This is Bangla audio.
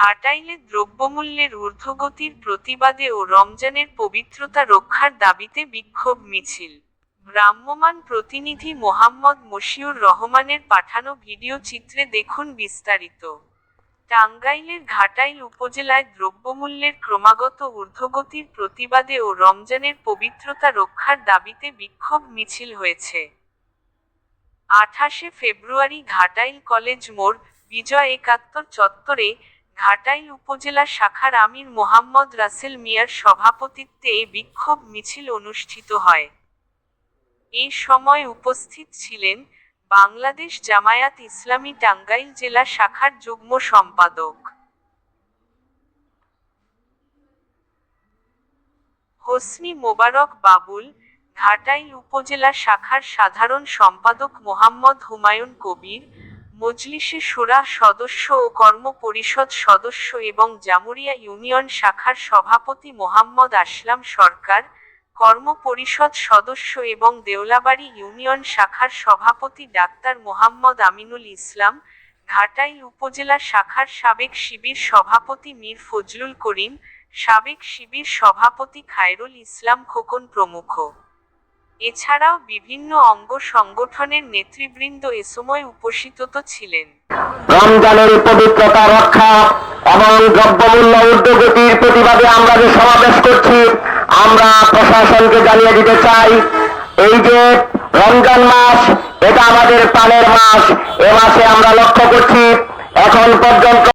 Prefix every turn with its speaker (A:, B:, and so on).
A: ঘাটাইলে দ্রব্যমূল্যের ঊর্ধ্বগতির প্রতিবাদে ও রমজানের পবিত্রতা রক্ষার দাবিতে বিক্ষোভ মিছিল। ভ্রাম্যমাণ প্রতিনিধি মোহাম্মদ মশিউর রহমানের পাঠানো ভিডিও চিত্রে দেখুন বিস্তারিত। টাঙ্গাইলের ঘাটাইল উপজেলায় দ্রব্যমূল্যের ক্রমাগত ঊর্ধ্বগতির প্রতিবাদে ও রমজানের পবিত্রতা রক্ষার দাবিতে বিক্ষোভ মিছিল হয়েছে। আঠাশে ফেব্রুয়ারি ঘাটাইল কলেজ মোড় বিজয় একাত্তর চত্বরে ঘাটাইল উপজেলা শাখার আমির মোহাম্মদ রাসেল মিয়ার সভাপতিত্বে এ বিক্ষোভ মিছিল অনুষ্ঠিত হয়। এ সময় উপস্থিত ছিলেন বাংলাদেশ জামায়াত ইসলামী টাঙ্গাইল জেলা শাখার যুগ্ম সম্পাদক। হোসনি মোবারক বাবুল ঘাটাইল উপজেলা শাখার সাধারণ সম্পাদক মোহাম্মদ হুমায়ুন কবির মজলিসে সুরা সদস্য ও কর্ম পরিষদ সদস্য এবং জামুরিয়া ইউনিয়ন শাখার সভাপতি মোহাম্মদ আসলাম সরকার কর্ম পরিষদ সদস্য এবং দেওলাবাড়ি ইউনিয়ন শাখার সভাপতি ডাক্তার মোহাম্মদ আমিনুল ইসলাম, ঘাটাই উপজেলা শাখার সাবেক শিবির সভাপতি মীর ফজলুল করিম, সাবেক শিবির সভাপতি খায়রুল ইসলাম খোকন প্রমুখ। এছাড়াও বিভিন্ন অঙ্গ সংগঠনের নেতৃবৃন্দ এ সময় উপস্থিত ছিলেন।
B: রমজানের পবিত্রতা রক্ষা এবং দ্রব্যমূল্য ঊর্ধ্বগতির প্রতিবাদে আমরা যে সমাবেশ করছি, আমরা প্রশাসনকে জানিয়ে দিতে চাই, এই যে রমজান মাস, এটা আমাদের প্রাণের মাস, এ মাসে আমরা লক্ষ্য করছি, এখন পর্যন্ত